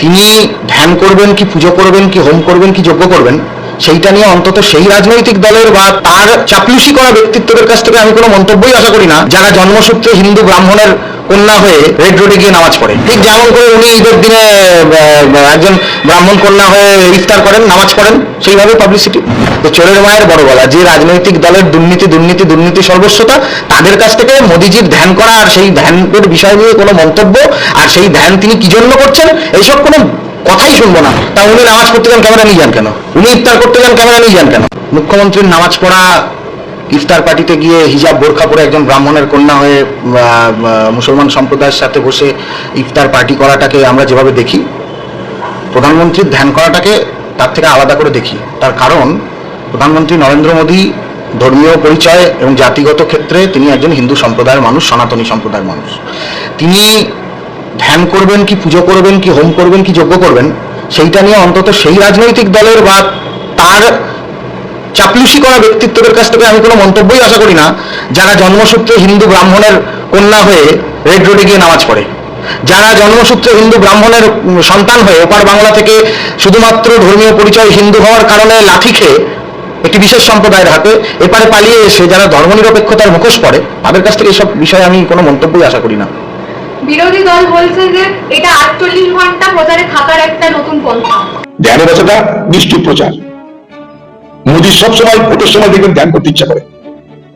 তিনি ধ্যান করবেন কি পুজো করবেন কি হোম করবেন কি যজ্ঞ করবেন সেইটা নিয়ে অন্তত সেই রাজনৈতিক দলের বা তার চাপলুসি করা ব্যক্তিত্বদের কাছ থেকে আমি কোনো মন্তব্যই আশা করি না, যারা জন্মসূত্রে হিন্দু ব্রাহ্মণের কন্যা হয়ে রেড রোডে গিয়ে নামাজ পড়ে। ঠিক যেমন করে উনি ঈদের দিনে একজন ব্রাহ্মণ কন্যা হয়ে ইফতার করেন, নামাজ পড়েন, সেইভাবে পাবলিসিটি তো চোরের মায়ের বড় গলা, যে রাজনৈতিক দলের দুর্নীতি দুর্নীতি দুর্নীতি সর্বস্বতা, তাদের কাছ থেকে মোদিজির ধ্যান করা আর সেই ধ্যানের বিষয় নিয়ে কোনো মন্তব্য আর সেই ধ্যান তিনি কি জন্য করছেন, এইসব কোনো কথাই শুনব না। তা উনি নামাজ পড়তে যান, ক্যামেরা নিয়ে যান কেন? উনি ইফতার করতে যান, ক্যামেরা নিয়ে যান কেন? মুখ্যমন্ত্রীর নামাজ পড়া, ইফতার পার্টিতে গিয়ে হিজাব বোরখা পরে একজন ব্রাহ্মণের কন্যা হয়ে মুসলমান সম্প্রদায়ের সাথে বসে ইফতার পার্টি করাটাকে আমরা যেভাবে দেখি, প্রধানমন্ত্রীর ধ্যান করাটাকে তার থেকে আলাদা করে দেখি। তার কারণ, প্রধানমন্ত্রী নরেন্দ্র মোদী ধর্মীয় পরিচয় এবং জাতিগত ক্ষেত্রে তিনি একজন হিন্দু সম্প্রদায়ের মানুষ, সনাতনী সম্প্রদায়ের মানুষ। তিনি ধ্যান করবেন কি, পুজো করবেন কি, হোম করবেন কি, যজ্ঞ করবেন, সেইটা নিয়ে অন্তত সেই রাজনৈতিক দলের বা তার চাপলুসি করা ব্যক্তিত্বদের কাছ থেকে আমি কোনো মন্তব্যই আশা করি না, যারা জন্মসূত্রে হিন্দু ব্রাহ্মণের কন্যা হয়ে রেড রোডে গিয়ে নামাজ পড়ে। যারা জন্মসূত্রে হিন্দু ব্রাহ্মণের সন্তান হয়ে ওপার বাংলা থেকে শুধুমাত্র ধর্মীয় পরিচয় হিন্দু হওয়ার কারণে লাথি খেয়ে একটি বিশেষ সম্প্রদায়ের হাতে এপারে পালিয়ে এসে যারা ধর্মনিরপেক্ষতার মুখোশ পড়ে, তাদের কাছ থেকে এসব বিষয়ে আমি কোনো মন্তব্যই আশা করি না। বিরোধী দল বলছে যে এটা আটচল্লিশ ঘণ্টা প্রচারে থাকার একটা নতুন পন্থা। ধ্যানের বাসাটা নিষ্ঠুর প্রচার। মোদী সবসময় ভোটের সময় দেখবেন ধ্যান করতে ইচ্ছা করে।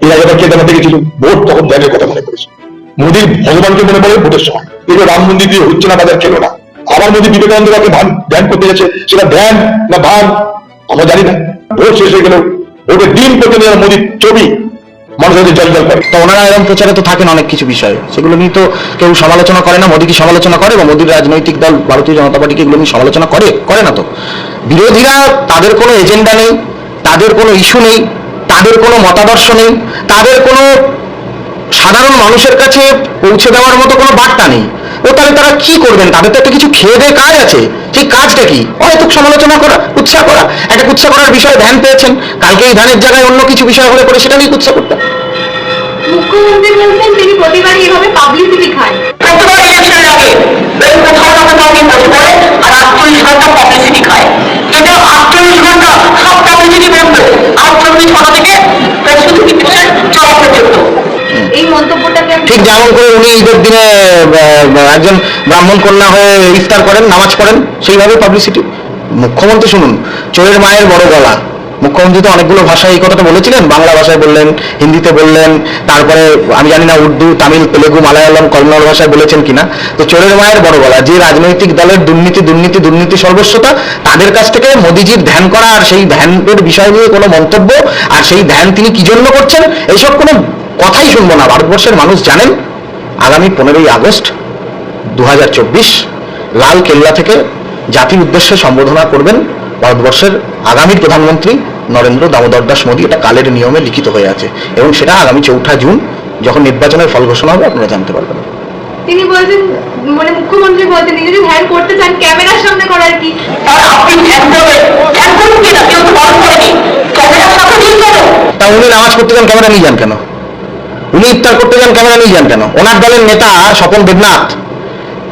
এর আগে ভোট তখন ধ্যানের কথা মনে করেছে মোদীর ভগবানকে মনে পড়ে ভোটের সময়। এগুলো রাম মন্দির দিয়ে হচ্ছে না, বাজার খেলো না। আবার মোদী বিবেকানন্দ ধ্যান করতে গেছে, সেটা ধ্যান না ভান? আমরা জানি না। ভোট শেষ হয়ে গেল। ভোটের দিন প্রতিদিন মোদীর ছবি মানুষ হয়তো জল জল করে। তো ওনারা এরকম প্রচারে তো থাকেন অনেক কিছু বিষয়ে। সেগুলো নিয়ে তো কেউ সমালোচনা করে না, মোদী কি সমালোচনা করে বা মোদীর রাজনৈতিক দল, ভারতীয় জনতা পার্টি কি এগুলো নিয়ে সমালোচনা করে করে না তো? বিরোধীরা তাদের কোনো এজেন্ডা নেই, তাদের কোনো ইস্যু নেই, তাদের কোনো মতাদর্শ নেই, তাদের কোনো সাধারণ মানুষের কাছে পৌঁছে দেওয়ার মতো কোনো বার্তা নেই। ও তাহলে তারা কি করবেন? তাদের তো একটা কিছু খেয়ে দিয়ে কাজ আছে। সেই কাজটা কি? অহেতুক সমালোচনা করা উৎসাহ করা। একটা উৎসাহ করার বিষয়ে ধ্যান পেয়েছেন। কালকে এই ধ্যানের জায়গায় অন্য কিছু বিষয় হলে পরে সেটা নিয়ে উৎসাহ করতেন মুখ্যমন্ত্রী বলছেন তিনি প্রতিবারই এভাবে পাবলিসিটি খান ঠিক যেমন করে উনি ঈদের দিনে একজন ব্রাহ্মণ কন্যা হয়ে ইফতার করেন নামাজ পড়েন সেইভাবে পাবলিসিটি মুখ্যমন্ত্রী শুনুন চোরের মায়ের বড় গলা। মুখ্যমন্ত্রী তো অনেকগুলো ভাষায় এই কথাটা বলেছিলেন। বাংলা ভাষায় বললেন, হিন্দিতে বললেন, তারপরে আমি জানি না উর্দু, তামিল, তেলেগু, মালায়ালম, কন্নড় ভাষায় বলেছেন কিনা। তো চোরের মায়ের বড় গলা, যে রাজনৈতিক দলের দুর্নীতি দুর্নীতি দুর্নীতি সর্বস্বতা, তাদের কাছ থেকে মোদিজির ধ্যান করা আর সেই ধ্যানের বিষয় নিয়ে কোনো মন্তব্য আর সেই ধ্যান তিনি কি জন্য করছেন, এইসব কোনো কথাই শুনব না। ভারতবর্ষের মানুষ জানেন, আগামী পনেরোই আগস্ট দু লাল কেল্লা থেকে জাতির উদ্দেশ্যে সম্বোধনা করবেন ভারতবর্ষের আগামী প্রধানমন্ত্রী নরেন্দ্র দামোদর দাস মোদী এটা কালের নিয়মে লিখিত হয়ে আছে। এবং সেটা আগামী চৌঠা জুন যখন নির্বাচনের ফল ঘোষণা হবে আপনারা জানতে পারবেন। তিনি বলছেন মানে মুখ্যমন্ত্রী বলছেন তিনি যদি ধ্যান করতে চান ক্যামেরার সামনে করার কি? তা উনি নামাজ পড়তে যান ক্যামেরা নিয়ে যান কেন? উনি ইফতার করতে যান ক্যামেরা নিয়ে যান কেন? ওনার দলের নেতা স্বপন দেবনাথ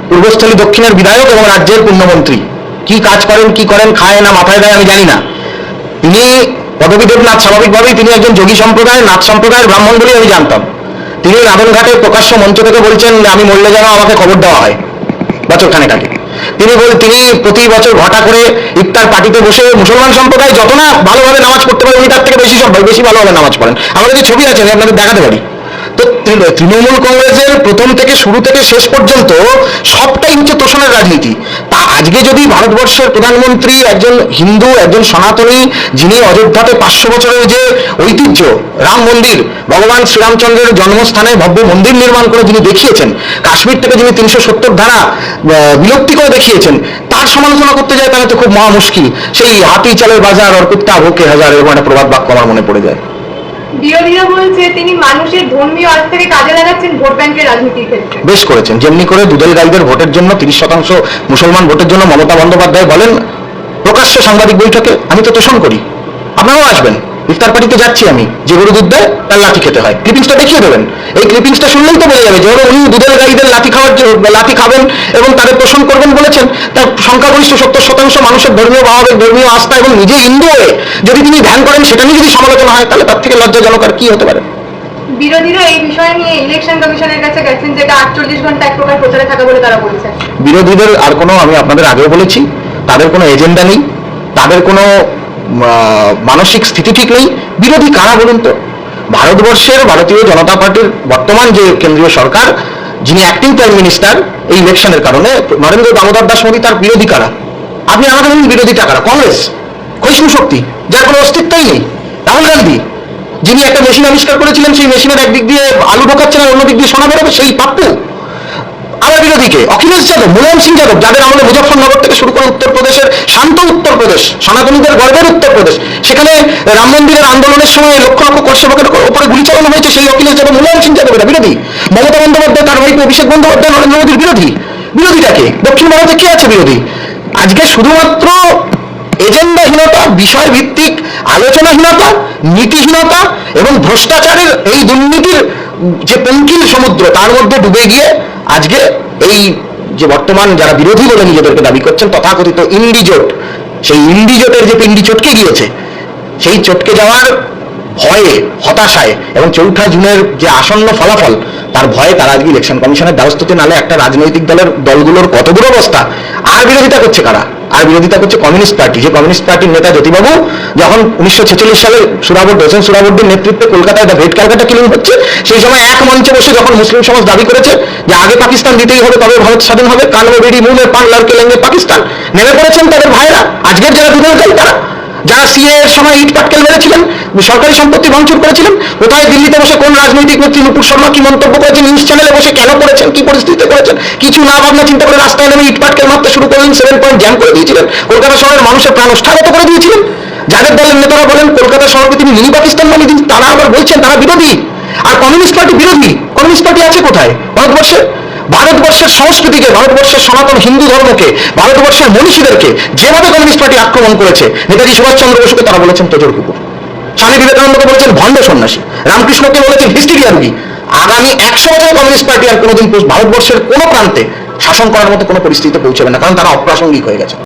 পূর্বস্থলী দক্ষিণের বিধায়ক এবং রাজ্যের পূর্ণমন্ত্রী। কি কাজ করেন কি করেন খায় না মাথায় দেয় আমি জানি না। তিনি পদবী দেবনাথ, স্বাভাবিকভাবেই তিনি একজন যোগী সম্প্রদায়ের, নাথ সম্প্রদায়ের ব্রাহ্মণ বলেই আমি জানতাম। তিনি রাবণঘাটে প্রকাশ্য মঞ্চ থেকে বলছেন আমি মরলে যেন আমাকে খবর দেওয়া হয়। বছর খানেক আগে তিনি বল, তিনি প্রতি বছর ঘটা করে ইফতার পার্টিতে বসে মুসলমান সম্প্রদায় যত না ভালোভাবে নামাজ পড়তে পারে, উনি তার থেকে বেশি সব বেশি ভালোভাবে নামাজ পড়েন। আমাদের যে ছবি আছে আপনাদের দেখাতে পারি। তো তৃণমূল কংগ্রেসের প্রথম থেকে শুরু থেকে শেষ পর্যন্ত সবটাই হচ্ছে তোষণের রাজনীতি। আজকে যদি ভারতবর্ষের প্রধানমন্ত্রী, একজন হিন্দু, একজন সনাতনী, যিনি অযোধ্যাতে পাঁচশো বছরের যে ঐতিহ্য, রাম মন্দির, ভগবান শ্রীরামচন্দ্রের জন্মস্থানে ভব্য মন্দির নির্মাণ করে যিনি দেখিয়েছেন, কাশ্মীর থেকে যিনি তিনশো সত্তর ধারা বিলুপ্তি করে দেখিয়েছেন, তার সমালোচনা করতে যায় তাহলে তো খুব মহা মুশকিল। সেই হাতি চালের বাজার আর ভোকে হাজার, এরকম একটা প্রবাদ বাক্য আমার মনে পড়ে যায়। তিনি মানুষের ধর্মীয় কাজে লাগাচ্ছেন ভোট বেশ করেছেন। যেমনি করে দুদল গাইদের ভোটের জন্য তিরিশ শতাংশ মুসলমান ভোটের জন্য মমতা বন্দ্যোপাধ্যায় বলেন, প্রকাশ্য সাংবাদিক বৈঠকে আমি তো তোষণ করি। আপনারাও আসবেন। ইফতার পার্টিতে যাচ্ছি আমি যে গরু দুধ দেয় তার লাঠি খেতে হয়। ক্লিপিংসটা দেখিয়ে দেবেন। এই ক্লিপিংসটা শুনলেই তো বোঝা যাবে যে উনি দুধের গাড়িদের লাঠি খাওয়ার লাঠি খাবেন এবং তাদের পোষণ করবেন বলেছেন। তার সংখ্যাগরিষ্ঠ সত্তর শতাংশ মানুষের ধর্মীয় ভাবাবেগ ধর্মীয় আস্থা এবং নিজে হিন্দু হয়ে যদি তিনি ধ্যান করেন সেটা নিয়ে যদি সমালোচনা হয় তাহলে তার থেকে লজ্জাজনক আর কি হতে পারে? বিরোধীরা এই বিষয় নিয়ে ইলেকশন কমিশনের কাছে গেছেন যেটা আটচল্লিশ ঘণ্টা এক প্রকার প্রচারে থাকা বলে তারা বলছে। বিরোধীদের আর কোনো আমি আপনাদের আগেও বলেছি তাদের কোনো এজেন্ডা নেই তাদের কোনো মানসিক স্থিতি ঠিক নেই। বিরোধী কারা বলুন তো? ভারতবর্ষের ভারতীয় জনতা পার্টির বর্তমান যে কেন্দ্রীয় সরকার, যিনি অ্যাক্টিং প্রাইম মিনিস্টার এই ইলেকশনের কারণে, নরেন্দ্র দামোদর দাস মোদী তার বিরোধী কারা? আপনি আমাকে বলুন বিরোধীটা কারা? কংগ্রেস? ক্ষয়িষ্ণু শক্তি? যার কোনো অস্তিত্বই নেই। রাহুল গান্ধী, যিনি একটা মেশিন আবিষ্কার করেছিলেন, সেই মেশিনের একদিক দিয়ে আলু ঢোকাচ্ছেন আর অন্য দিক দিয়ে সোনা বেরোবে, সেই পাপ্পু। আবার বিরোধীকে অখিলেশ যাদব, মুলায়ম সিং যাদব, যাদের আমলে মুজফরনগর থেকে শুরু করে উত্তরপ্রদেশের শান্ত উত্তরপ্রদেশ, সনাতনীদের গর্বের উত্তরপ্রদেশ, সেখানে রাম মন্দিরের আন্দোলনের সময় লক্ষ লক্ষ কর্ষকের উপরে গুলি চালানো হয়েছে সেই অখিলেশ যাদব, মুলায়ম সিং যাদব এটা বিরোধী। মমতা বন্দ্যোপাধ্যায়, তার ভাই অভিষেক বন্দ্যোপাধ্যায়, নরেন্দ্র মোদীর বিরোধী। বিরোধীটাকে? দক্ষিণ ভারতে কে আছে বিরোধী? আজকে শুধুমাত্র এজেন্ডাহীনতা বিষয় ভিত্তিক আলোচনাহীনতা, নীতিহীনতা এবং ভ্রষ্টাচারের এই দুর্নীতির যে পঙ্কিল সমুদ্র, তার মধ্যে ডুবে গিয়ে আজকে এই যে বর্তমান যারা বিরোধী বলে নিজেদেরকে দাবি করছেন, তথাকথিত ইন্ডিজোট সেই ইন্ডিজোটের যে পিন্ডি চটকে গিয়েছে, সেই চটকে যাওয়ার ভয়ে, হতাশায় এবং চৌঠা জুনের যে আসন্ন ফলাফল তার ভয়ে তারা আজকে ইলেকশন কমিশনের দ্বারস্থতে নালে একটা রাজনৈতিক দলের দলগুলোর কত দূর অবস্থা? আর বিরোধিতা করছে কারা? আর বিরোধিতা করছে কমিউনিস্ট পার্টি। যে কমিউনিস্ট পার্টির নেতা জ্যোতিবাবু যখন উনিশশো ছেচল্লিশ সালে সুরাবর্দ হোসেন সুরাবর্দির নেতৃত্বে কলকাতায় দ্য ভেট ক্যালকাটা কিলিং হচ্ছে, সেই সময় এক মঞ্চে বসে যখন মুসলিম সমাজ দাবি করেছে যে আগে পাকিস্তান দিতেই হবে, তবে ভারত স্বাধীন হবে, কানবে, বেড়ি মুনের পাংলার কেলেঙ্গে, পাকিস্তান। নেমে পড়েছেন তাদের ভাইরা আজকের যারা বিরোধী তারা যারা সিএ এর সময় ইট পাটকেল মেরেছিলেন, সরকারি সম্পত্তি ভাঙচুর করেছিলেন, কোথায় দিল্লিতে বসে কোন রাজনৈতিক নেত্রী নুপুর শর্মা কি মন্তব্য করেছেন নিউজ চ্যানেলে বসে কেন করেছেন কি পরিস্থিতিতে করেছেন কিছু না ভাবনা চিন্তা করে রাস্তায় নেমে ইট পাটকেল মারতে শুরু করলেন সেভেন পয়েন্ট জ্যাম করে দিয়েছিলেন। কলকাতা শহরের মানুষের প্রাণ ওষ্ঠাগত করে দিয়েছিলেন। যাদের দলের নেতারা বলেন, কলকাতা শহরকে তিনি মিনি পাকিস্তান বানিয়ে দিন তারা আবার বলছেন তারা বিরোধী। আর কমিউনিস্ট পার্টি বিরোধী। কমিউনিস্ট পার্টি আছে কোথায়? ভারতবর্ষে? ভারতবর্ষের সংস্কৃতিকে, ভারতবর্ষের সনাতন হিন্দু ধর্মকে, ভারতবর্ষের মনীষীদেরকে যেভাবে কমিউনিস্ট পার্টি আক্রমণ করেছে, নেতাজি সুভাষচন্দ্র বসুকে তারা বলেছেন তোজোর কুকুর। স্বামী বিবেকানন্দকে বলেছেন ভণ্ড সন্ন্যাসী। রামকৃষ্ণকে বলেছেন হিস্টিরিয়া রুগী আগামী একশো বছর কমিউনিস্ট পার্টি আর কোনোদিন ভারতবর্ষের কোনো প্রান্তে শাসন করার মতো কোনো পরিস্থিতিতে পৌঁছাবে না, কারণ তারা অপ্রাসঙ্গিক হয়ে গেছে।